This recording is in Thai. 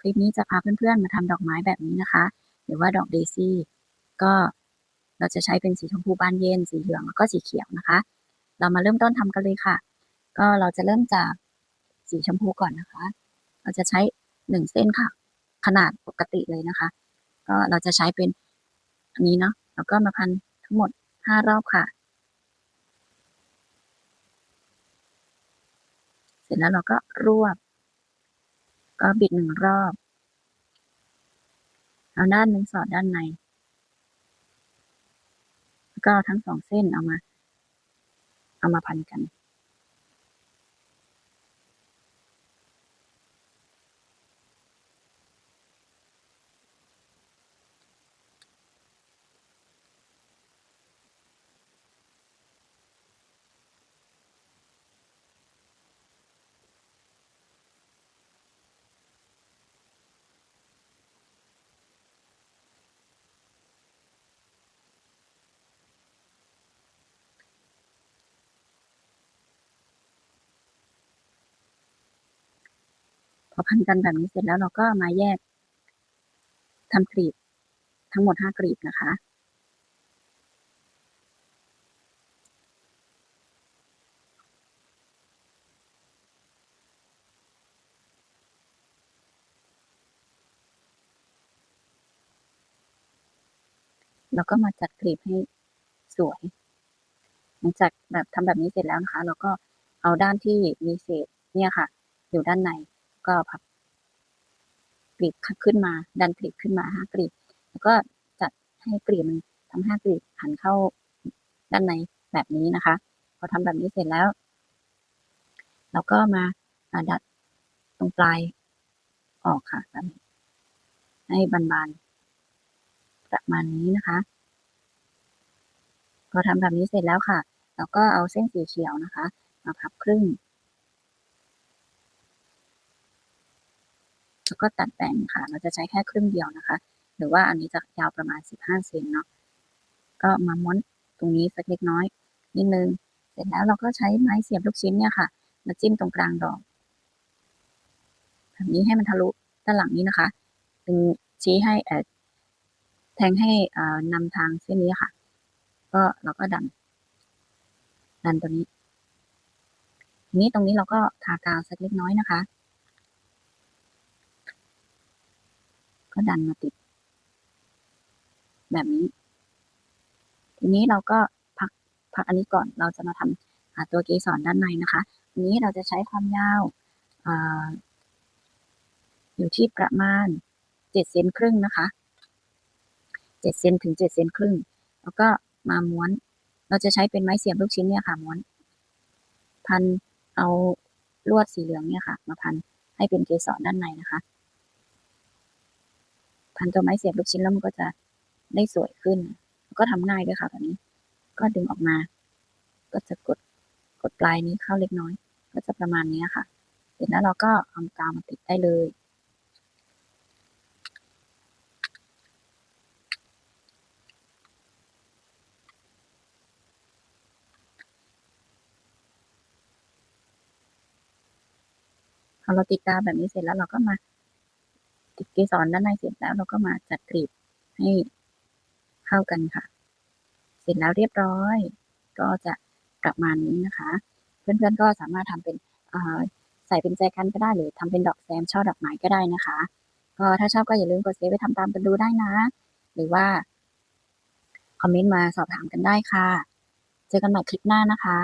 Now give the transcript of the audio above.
คลิปนี้จะพาเพื่อนๆ มาทำดอกไม้แบบนี้นะคะ หรือว่าดอกเดซี่ก็เราจะใช้เป็นสีชมพูบานเย็น สีเหลืองแล้วก็สีเขียวนะคะ เรามาเริ่มต้นทำกันเลยค่ะ ก็เราจะเริ่มจากสีชมพูก่อนนะคะ เราจะใช้หนึ่งเส้นค่ะ ขนาดปกติเลยนะคะ ก็เราจะใช้เป็นอันนี้เนาะแล้วก็มาพันทั้งหมดห้ารอบค่ะ เสร็จแล้วเราก็รวบ ก็บิดหนึ่งรอบ เอาด้านหนึ่งสอดด้านในแล้วก็ทั้งสองเส้นเอามา เอามาพันกัน อพันกันแบบนี้เสร็จแล้วเราก็มาแยกทำกลีบทั้งหมดห้ากลีบนะคะแล้วก็มาจัดกลีบให้สวย หลังจากแบบทำแบบนี้เสร็จแล้วนะคะ เราก็เอาด้านที่มีเศษเนี่ยค่ะ อยู่ด้านใน ก็พับกลีบขึ้นมา ดันกลีบขึ้นมาห้ากลีบแล้วก็จัดให้กลีบมันทำห้ากลีบหันเข้าด้านในแบบนี้นะคะ พอทำแบบนี้เสร็จแล้ว เราก็มาดัดตรงปลายออกค่ะแบบนี้ให้บานๆประมาณนี้นะคะ พอทำแบบนี้เสร็จแล้วค่ะ เราก็เอาเส้นสีเขียวนะคะ มาพับครึ่ง แล้วก็ตัดแบ่งค่ะ เราจะใช้แค่ครึ่งเดียวนะคะ หรือว่าอันนี้จะยาวประมาณ 15เซนเนาะก็มาม้วนตรงนี้สักเล็กน้อยนิดนึงเสร็จแล้วเราก็ใช้ไม้เสียบลูกชิ้นเนี่ยค่ะมาจิ้มตรงกลางดอกแบบนี้ให้มันทะลุด้านหลังนี้นะคะเป็นชี้ให้แทงให้อ่านำทางเส้นนี้ค่ะ ก็เราก็ดัน ดันตัวนี้นี้ตรงนี้เราก็ทากาวสักเล็กน้อยนะคะ ก็ดันมาติด แบบนี้ ทีนี้เราก็พักพักอันนี้ก่อน เราจะมาทำตัวเกสรด้านในนะคะ อันนี้เราจะใช้ความยาวอยู่ที่ประมาณเจ็ดเซนครึ่งนะคะเจ็ดเซนถึงเจ็ดเซนครึ่ง แล้วก็มาม้วน เราจะใช้เป็นไม้เสียบลูกชิ้นเนี่ยค่ะ ม้วน พันเอาลวดสีเหลืองเนี่ยค่ะ มาพันให้เป็นเกสรด้านในนะคะ พันตัวไม้เสียบลูกชิ้นแล้วมันก็จะได้สวยขึ้น ก็ทำง่ายด้วยค่ะแบบนี้ ก็ดึงออกมา ก็จะกดกดปลายนี้เข้าเล็กน้อย ก็จะประมาณนี้ค่ะ เสร็จแล้วเราก็เอากาวมาติดได้เลยพอเราติดกาวแบบนี้เสร็จแล้วเราก็มา ติดเกสรด้านในเสร็จแล้วเราก็มาจัดกลีบให้เข้ากันค่ะ เสร็จแล้วเรียบร้อย ก็จะประมาณนี้นะคะ เพื่อนๆก็สามารถทำเป็นใส่เป็นแจกันก็ได้หรือทำเป็นดอกแซมช่อดอกไม้ก็ได้นะคะ ก็ถ้าชอบก็อย่าลืมกดเซฟไปทำตามกันดูได้นะ หรือว่าคอมเมนต์มาสอบถามกันได้ค่ะ เจอกันใหม่คลิปหน้านะคะ